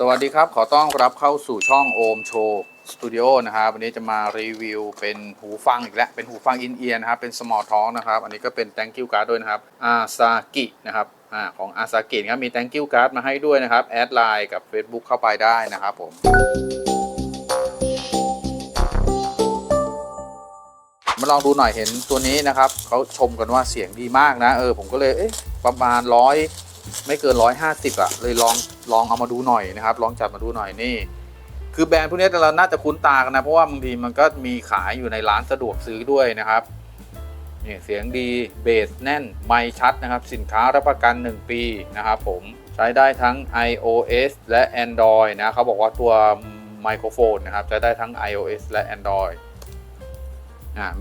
สวัสดีครับ ขอต้อนรับเข้าสู่ช่องโอมโชว์สตูดิโอนะครับวันนี้จะมารีวิวเป็นหูฟังอีกแล้ว เป็นหูฟังอินเอียร์นะครับ เป็น small talk นะครับ อันนี้ก็เป็น thank you card ด้วยนะครับอาซากินะครับอ่าของอาซากิครับมี thank you card มาให้ด้วยนะครับ แอดไลน์กับ Facebook เข้าไปได้นะครับผมมาลองดูหน่อยเห็นตัวนี้นะครับเขาชมกันว่าเสียงดีมากนะ เออผมก็เลยเอ๊ะประมาณร้อยไม่เกินร้อยห้าสิบอะเลยลอง ลองเอามาดูหน่อยนะครับ ลองจับมาดูหน่อยนี่ คือแบรนด์พวกนี้เราน่าจะคุ้นตากันนะ เพราะว่าบางทีมันก็มีขายอยู่ในร้านสะดวกซื้อด้วยนะครับนี่เสียงดีเบสแน่นไมชัดนะครับ สินค้ารับประกัน 1 ปีนะครับผมใช้ได้ทั้ง iOS และ Android นะเขาบอกว่าตัวไมโครโฟนนะครับใช้ได้ทั้ง iOS และ Android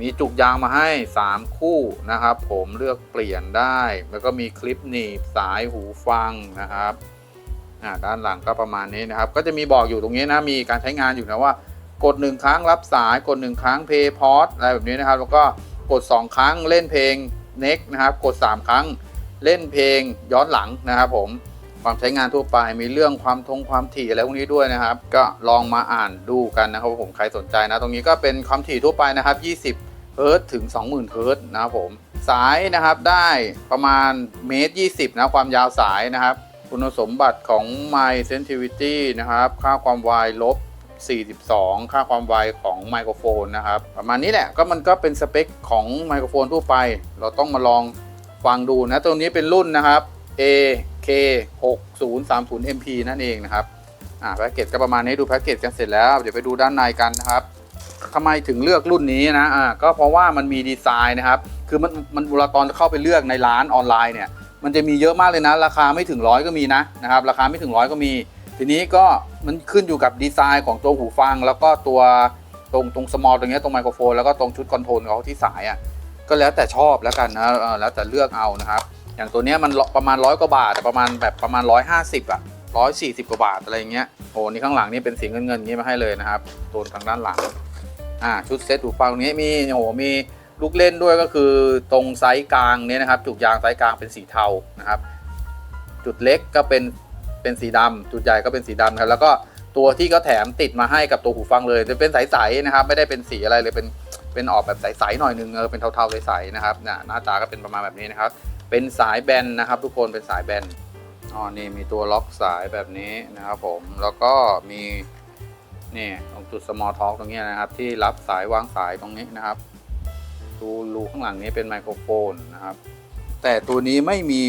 มีจุกยางมาให้ 3 คู่นะครับ ผมเลือกเปลี่ยนได้ แล้วก็มีคลิปหนีบสายหูฟังนะครับ อ่าด้านหลังก็ประมาณนี้นะครับ ก็จะมีบอกอยู่ตรงนี้นะมีการใช้งานอยู่นะว่า กด 1 ครั้งรับสายกด 1 ครั้งเพย์พอดอะไรแบบนี้นะครับ แล้วก็กด 2 ครั้งเล่นเพลง next นะครับ กด 3 ครั้งเล่นเพลงย้อนหลังนะครับผมความใช้งานทั่วไปมีเรื่องความทงความถี่อะไรพวกนี้ด้วยนะครับ ก็ลองมาอ่านดูกันนะครับผมใครสนใจนะ ตรงนี้ก็เป็นความถี่ทั่วไปนะครับ 20เฮิร์ตถึง 20,000เฮิร์ตนะครับผมสายนะครับได้ประมาณเมตร 20 นะความยาวสายนะครับ คุณสมบัติของ My Sensitivity นะครับ ค่าความไวลบ 42 ค่าความไวของไมโครโฟนนะครับ ประมาณนี้แหละ ก็มันก็เป็นสเปคของไมโครโฟนทั่วไป เราต้องมาลองฟังดูนะตัวนี้เป็นรุ่นนะครับ AK 6030 MP นั่นเองนะครับ อ่าแพ็กเกจก็ประมาณนี้ดูแพ็กเกจกันเสร็จแล้ว เดี๋ยวไปดูด้านในกันนะครับทำไมถึงเลือกรุ่นนี้นะ อ่า ก็เพราะว่ามันมีดีไซน์นะครับ คือมันมันเวลาตอนเข้าไปเลือกในร้านออนไลน์เนี่ย มันจะมีเยอะมากเลยนะ ราคาไม่ถึงร้อยก็มีนะนะครับ ราคาไม่ถึงร้อยก็มี ทีนี้ก็มันขึ้นอยู่กับดีไซน์ของตัวหูฟัง แล้วก็ตัวตรงตรงสมอลตรงนี้ตรงไมโครโฟนแล้วก็ตรงชุดคอนโทรลเขาที่สายอะก็แล้วแต่ชอบแล้วกันนะแล้วแต่เลือกเอานะครับ อย่างตัวนี้มันประมาณร้อยกว่าบาทประมาณแบบประมาณร้อยห้าสิบอะร้อยสี่สิบกว่าบาทอะไรอย่างเงี้ยโอ้นี่ข้างหลังนี่เป็นสีเงินเงินๆอย่างงี้มาให้เลยนะครับตัวทางด้านหลังอ่าชุดเซตหูฟังนี้มีโอ้โหมี ลูกเล่นด้วยก็คือตรงไซส์กลางเนี่ยนะครับ จุกยางไซส์กลางเป็นสีเทานะครับ จุดเล็กก็เป็นเป็นสีดำจุดใหญ่ก็เป็นสีดำครับแล้วก็ตัวที่ก็แถมติดมาให้กับตัวหูฟังเลยจะเป็นใสๆนะครับ ไม่ได้เป็นสีอะไรเลยเป็นเป็นออกแบบใสๆหน่อยนึงเออเป็นเทาๆใสๆนะครับน่ะหน้าตาก็เป็นประมาณแบบนี้นะครับ เป็นสายแบนนะครับทุกคนเป็นสายแบนอ๋อนี่มีตัวล็อกสายแบบนี้นะครับผมแล้วก็มีนี่ตรงจุด small talk ตรงนี้นะครับ ที่รับสายวางสายตรงนี้นะครับ รูรูข้างหลังนี้เป็นไมโครโฟนนะครับ แต่ตัวนี้ไม่มี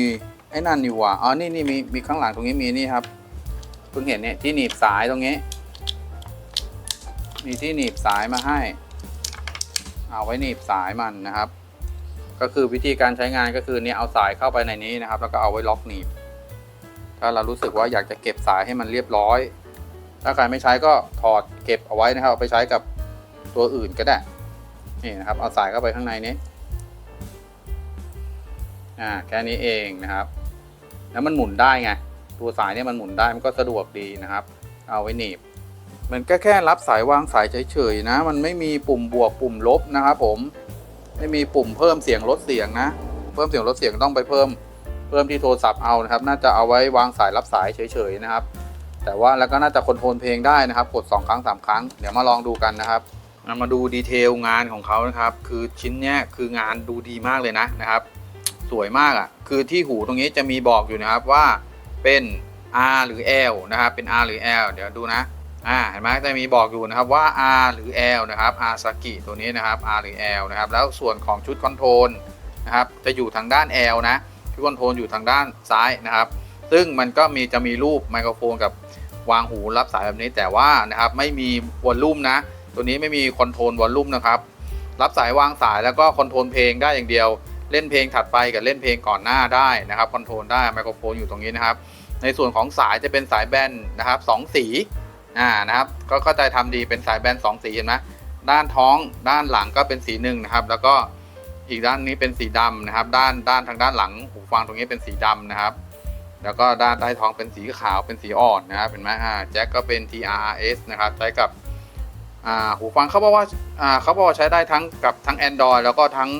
ไอ้นั่นนี่หว่าอ๋อนี่นี่มีมีข้างหลังตรงนี้มีนี่ครับเพิ่งเห็นเนี่ยที่หนีบสายตรงนี้ มีที่หนีบสายมาให้ เอาไว้หนีบสายมันนะครับ ก็คือวิธีการใช้งานก็คือเนี่ยเอาสายเข้าไปในนี้นะครับ แล้วก็เอาไว้ล็อกหนีบ ถ้าเรารู้สึกว่าอยากจะเก็บสายให้มันเรียบร้อย ถ้าใครไม่ใช้ก็ถอดเก็บเอาไว้นะครับเอาไปใช้กับตัวอื่นก็ได้ นี่นะครับ เอาสายเข้าไปข้างในนี้ อ่า แค่นี้เองนะครับ แล้วมันหมุนได้ไง ตัวสายเนี่ยมันหมุนได้ มันก็สะดวกดีนะครับ เอาไว้หนีบ มันก็แค่รับสายวางสายเฉยๆนะ มันไม่มีปุ่มบวกปุ่มลบนะครับผม ไม่มีปุ่มเพิ่มเสียงลดเสียงนะ เพิ่มเสียงลดเสียงต้องไปเพิ่ม เพิ่มที่โทรศัพท์เอานะครับ น่าจะเอาไว้วางสายรับสายเฉยๆนะครับ แต่ว่าแล้วก็น่าจะคอนโทรลเพลงได้นะครับ กด 2 ครั้ง 3 ครั้ง เดี๋ยวมาลองดูกันนะครับ มาดูดีเทลงานของเขานะครับ คือชิ้นเนี้ยคืองานดูดีมากเลยนะนะครับ สวยมากอะ่ะ คือที่หูตรงนี้จะมีบอกอยู่นะครับว่าเป็น R หรือ L นะครับ เป็น R หรือ L เดี๋ยวดูนะ อ่า เห็นไหมจะมีบอกอยู่นะครับว่า R หรือ L นะครับ R สกิตัวนี้นะครับ R หรือ L นะครับ แล้วส่วนของชุดคอนโทรลนะครับ จะอยู่ทางด้าน L นะ ชุดคอนโทรลอยู่ทางด้านซ้ายนะครับ ซึ่งมันก็มีจะมีรูปไมโครโฟนกับวางหูรับสายแบบนี้ แต่ว่านะครับไม่มีวอลลุ่มนะ ตัวนี้ไม่มีคอนโทรลวอลลุ่มนะครับ รับสายวางสายแล้วก็คอนโทรลเพลงได้อย่างเดียว เล่นเพลงถัดไปกับเล่นเพลงก่อนหน้าได้นะครับคอนโทรลได้ไมโครโฟนอยู่ตรงนี้นะครับ ในส่วนของสายจะเป็นสายแบนนะครับสองสีอ่านะครับ ก็เข้าใจทำดีเป็นสายแบนสองสีเห็นไหมด้านท้องด้านหลังก็เป็นสีหนึ่งนะครับ แล้วก็อีกด้านนี้เป็นสีดำนะครับ ด้านด้านทางด้านหลังหูฟังตรงนี้เป็นสีดำนะครับ แล้วก็ด้านใต้ท้องเป็นสีขาวเป็นสีอ่อนนะครับเห็นไหมอ่าแจ็คก็เป็น TRS นะครับใช้กับ อ่าหูฟังเขาบอกว่าอ่าเขาบอกว่าใช้ได้ทั้งกับทั้ง Android แล้วก็ทั้ง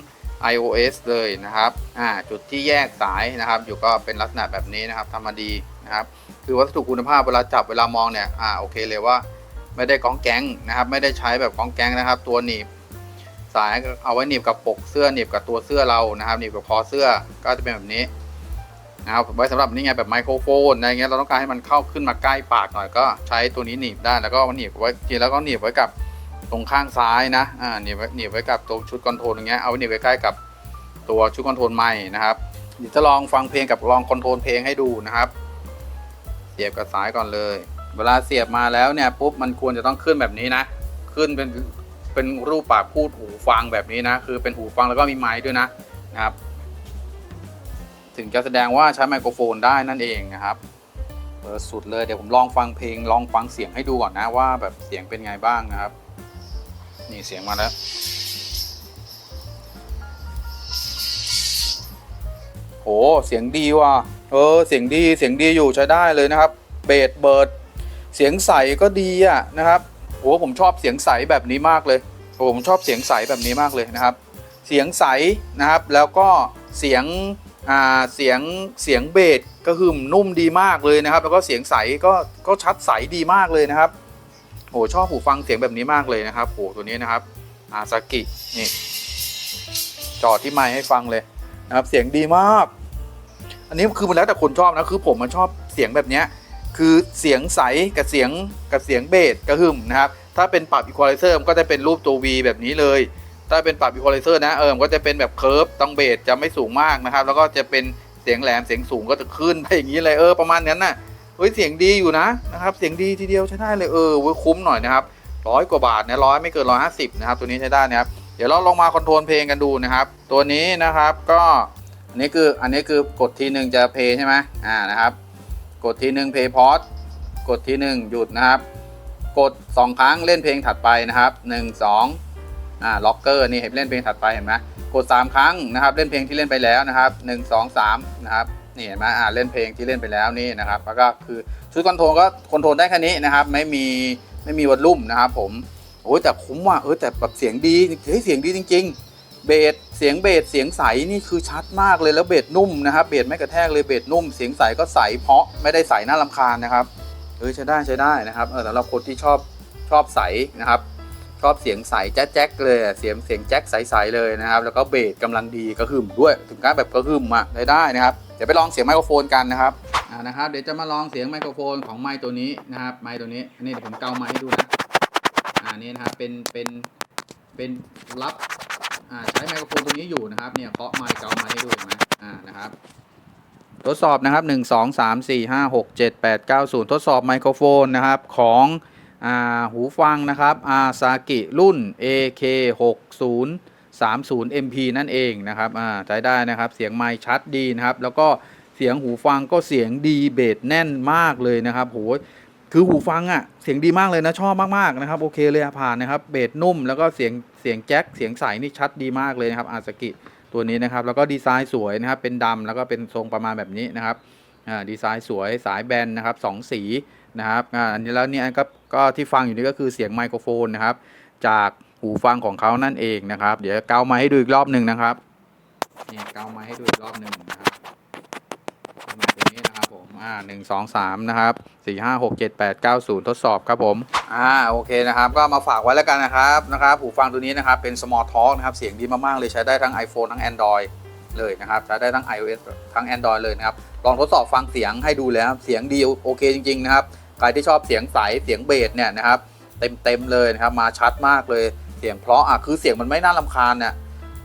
iOS เลยนะครับอ่าจุดที่แยกสายนะครับ อยู่ก็เป็นลักษณะแบบนี้นะครับทำมาดีนะครับ คือวัสดุคุณภาพเวลาจับเวลามองเนี่ยอ่าโอเคเลยว่าไม่ได้ก้องแกงนะครับ ไม่ได้ใช้แบบก้องแกงนะครับ ตัวหนีบสายเอาไว้หนีบกับปกเสื้อหนีบกับตัวเสื้อเรานะครับหนีบกับคอเสื้อก็จะเป็นแบบนี้ นะครับไว้สำหรับนี่ไงแบบไมโครโฟนอะไรเงี้ยเราต้องการให้มันเข้าขึ้นมาใกล้ปากหน่อยก็ใช้ตัวนี้หนีบได้แล้วก็หนีบไว้จริงแล้วก็หนีบไว้กับตรงข้างซ้ายนะอ่าหนีบไว้หนีบไว้กับตรงชุดคอนโทรลอย่างเงี้ยเอาไว้หนีบไว้ใกล้กับตัวชุดคอนโทรลใหม่นะครับเดี๋ยวจะลองฟังเพลงกับลองคอนโทรลเพลงให้ดูนะครับ เสียบกับสายก่อนเลย เวลาเสียบมาแล้วเนี่ยปุ๊บมันควรจะต้องขึ้นแบบนี้นะ ขึ้นเป็นเป็นรูปปากพูดหูฟังแบบนี้นะ คือเป็นหูฟังแล้วก็มีไม้ด้วยนะนะครับ ถึงจะแสดงว่าใช้ไมโครโฟนได้นั่นเองนะครับเปิดสุดเลยเดี๋ยวผมลองฟังเพลงลองฟังเสียงให้ดูก่อนนะว่าแบบเสียงเป็นไงบ้างนะครับ นี่เสียงมาแล้ว โหเสียงดีว่ะเออเสียงดีเสียงดีอยู่ใช้ได้เลยนะครับ เบสเบิร์ดเสียงใสก็ดีอะนะครับโหผมชอบเสียงใสแบบนี้มากเลยโอ้ผมชอบเสียงใสแบบนี้มากเลยนะครับ เสียงใสนะครับแล้วก็เสียง อ่าเสียงเสียงเบสก็คือนุ่มดีมากเลยนะครับ แล้วก็เสียงใสก็ก็ชัดใสดีมากเลยนะครับโหชอบหูฟังเสียงแบบนี้มากเลยนะครับโหตัวนี้นะครับอาซากินี่จอดที่ไมค์ให้ฟังเลยนะครับ เสียงดีมาก อันนี้คือมันแล้วแต่คนชอบนะคือผมมันชอบเสียงแบบนี้คือเสียงใสกับเสียงกับเสียงเบสกระหึ่มนะครับ ถ้าเป็นปรับอีควอไลเซอร์มันก็จะเป็นรูปตัว V แบบนี้เลย ถ้าเป็นปรับอีควอไลเซอร์นะเออมันก็จะเป็นแบบเคิร์ฟต้องเบสจะไม่สูงมากนะครับ แล้วก็จะเป็นเสียงแหลมเสียงสูงก็จะขึ้นไปอย่างนี้เลยเออประมาณนั้นน่ะเฮ้ยเสียงดีอยู่นะนะครับ เสียงดีทีเดียวใช้ได้เลยเออเว้ยคุ้มหน่อยนะครับร้อยกว่าบาทนะร้อยไม่เกินร้อยห้าสิบนะครับตัวนี้ใช้ได้นะครับเดี๋ยวเราลองมาคอนโทรลเพลงกันดูนะครับ ตัวนี้นะครับก็อันนี้คืออันนี้คือกดทีหนึ่งจะเพย์ใช่ไหมอ่านะครับ กดทีหนึ่งเพย์พอสกดทีหนึ่งหยุดนะครับ กด 2 ครั้งเล่นเพลงถัดไปนะครับ 1 2 อ่าล็อกเกอร์นี่เห็นเล่นเพลงถัดไปเห็นไหมกด 3 ครั้งนะครับเล่นเพลงที่เล่นไปแล้วนะครับ 1 2 3นะครับนี่เห็นไหมอ่าเล่นเพลงที่เล่นไปแล้วนี่นะครับแล้วก็คือชุดคอนโทรลก็คอนโทรลได้แค่นี้นะครับไม่มีไม่มีวอลลุ่มนะครับผมโอ้ยแต่คุ้มว่ะเออแต่แบบเสียงดีเฮ้ยเสียงดีจริง ๆ เบสเสียงเบสเสียงใสนี่คือชัดมากเลยแล้วเบสนุ่มนะครับเบสไม่กระแทกเลยเบสนุ่ม เสียงใสก็ใสเพราะไม่ได้ใสน่ารำคาญนะครับเออใช้ได้ใช้ได้นะครับเออสำหรับคนที่ชอบชอบใสนะครับ ชอบเสียงใสแจ๊กแจ๊กเลยเสียงเสียงแจ๊กใสๆเลยนะครับ แล้วก็เบสกำลังดีกระหึ่มด้วย ถึงการแบบกระหึ่มอะได้ได้นะครับ เดี๋ยวไปลองเสียงไมโครโฟนกันนะครับอ่านะครับ เดี๋ยวจะมาลองเสียงไมโครโฟนของไมค์ตัวนี้นะครับ ไมค์ตัวนี้อันนี้เดี๋ยวผมเกาไมค์ให้ดูนะอ่านี่นะครับเป็นเป็นเป็นรับอ่าใช้ไมโครโฟนตัวนี้อยู่นะครับเนี่ยเคาะไมค์เกาไมค์ให้ดูเห็นไหมอ่านะครับทดสอบนะครับ 1 2 3 4 5 6 7 8 9 0 ทดสอบไมโครโฟนนะครับของ หูฟังนะครับอาซากิรุ่น AK 6 0 3 0 MP นั่นเองนะครับใช้ได้นะครับเสียงไมค์ชัดดีนะครับ แล้วก็เสียงหูฟังก็เสียงดีเบสแน่นมากเลยนะครับโหคือหูฟังอะ่ะเสียงดีมากเลยนะชอบมากๆนะครับโอเคเลยผ่านนะครับเบสนุ่ม แล้วก็เสียงเสียงแจ็คเสียงใสนี่ชัดดีมากเลยนะครับอาสกิตัวนี้นะครับแล้วก็ดีไซน์สวยนะครับเป็นดำแล้วก็เป็นทรงประมาณแบบนี้นะครับอ่าดีไซน์สวยสายแบนนะครับสองสี นะครับอันนี้แล้วเนี่ยก็ก็ที่ฟังอยู่นี่ก็คือเสียงไมโครโฟนนะครับ จากหูฟังของเขานั่นเองนะครับ เดี๋ยวเกามาให้ดูอีกรอบหนึ่งนะครับนี่เกามาให้ดูอีกรอบหนึ่งนะครับมาตัวนี้นะครับผมอ่าหนึ่งสองสามนะครับสี่ห้าหกเจ็ดแปดเก้าศูนย์ทดสอบครับผมอ่าโอเคนะครับ ก็มาฝากไว้แล้วกันนะครับนะครับหูฟังตัวนี้นะครับเป็น small talk นะครับเสียงดีมากๆเลยใช้ได้ทั้ง iPhone ทั้ง Android เลยนะครับใช้ได้ทั้ง iOS ทั้ง Android เลยนะครับ ลองทดสอบฟังเสียงให้ดูแล้วเสียงดีโอเคจริง ๆ นะครับ ใครที่ชอบเสียงใสเสียงเบสเนี่ยนะครับเต็มเต็มๆเลยนะครับมาชัดมากเลยเสียงเพราะอะคือเสียงมันไม่น่ารำคาญเนี่ย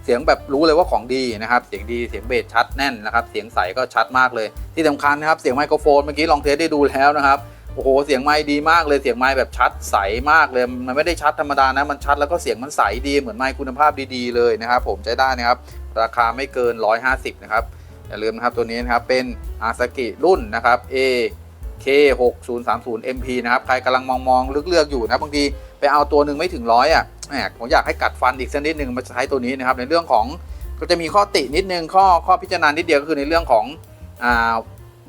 เสียงแบบรู้เลยว่าของดีนะครับ เสียงดีเสียงเบสชัดแน่นนะครับเสียงใสก็ชัดมากเลย ที่สำคัญนะครับเสียงไมโครโฟนเมื่อกี้ลองเทสได้ดูแล้วนะครับโอ้โหเสียงไมค์ดีมากเลยเสียงไมค์แบบชัดใสมากเลยมันไม่ได้ชัดธรรมดานะมันชัดแล้วก็เสียงมันใสดีเหมือนไมค์คุณภาพดีๆเลยนะครับ ผมใช้ได้นะครับ ราคาไม่เกิน 150 นะครับอย่าลืมนะครับตัวนี้นะครับเป็นอาซากิรุ่นนะครับ A K 6 0 3 0 MP นะครับ ใครกำลังมองมองๆเลือกๆอยู่นะบางทีไปเอาตัวหนึ่งไม่ถึงร้อยอะแหมผมอยากให้กัดฟันอีกสักนิดหนึ่งมาใช้ตัวนี้นะครับในเรื่องของก็จะมีข้อตินิดนึงข้อข้อพิจารณานิดเดียวก็คือในเรื่องของอ่า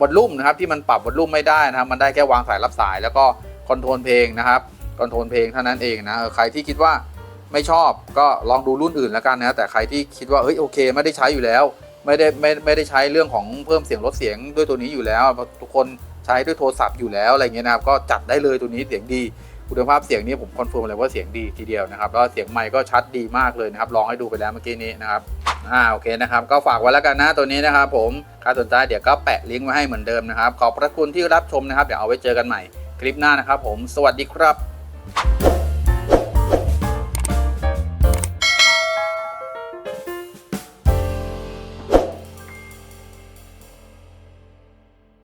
วอลลุ่มนะครับที่มันปรับวอลลุ่มไม่ได้นะครับมันได้แค่วางสายรับสาย แล้วก็คอนโทรลเพลงนะครับคอนโทรลเพลงเท่านั้นเองนะใครที่คิดว่าไม่ชอบก็ลองดูรุ่นอื่นแล้วกันนะแต่ใครที่คิดว่าเฮ้ยโอเค ไม่ได้ใช้อยู่แล้ว ไม่ได้ไม่ไม่ได้ใช้เรื่องของเพิ่มเสียงลดเสียงด้วยตัวนี้อยู่แล้วทุกคน ใช้ด้วยโทรศัพท์อยู่แล้วอะไรเงี้ยนะครับก็จัดได้เลยตัวนี้เสียงดีคุณภาพเสียงนี้ผมคอนเฟิร์มเลยว่าเสียงดีทีเดียวนะครับแล้วเสียงไมค์ก็ชัดดีมากเลยนะครับลองให้ดูไปแล้วเมื่อกี้นี้นะครับอ่าโอเคนะครับก็ฝากไว้แล้วกันนะตัวนี้นะครับผมใครสนใจเดี๋ยวก็แปะลิงก์ไว้ให้เหมือนเดิมนะครับขอบพระคุณที่รับชมนะครับเดี๋ยวเอาไว้เจอกันใหม่คลิปหน้านะครับผม สวัสดีครับ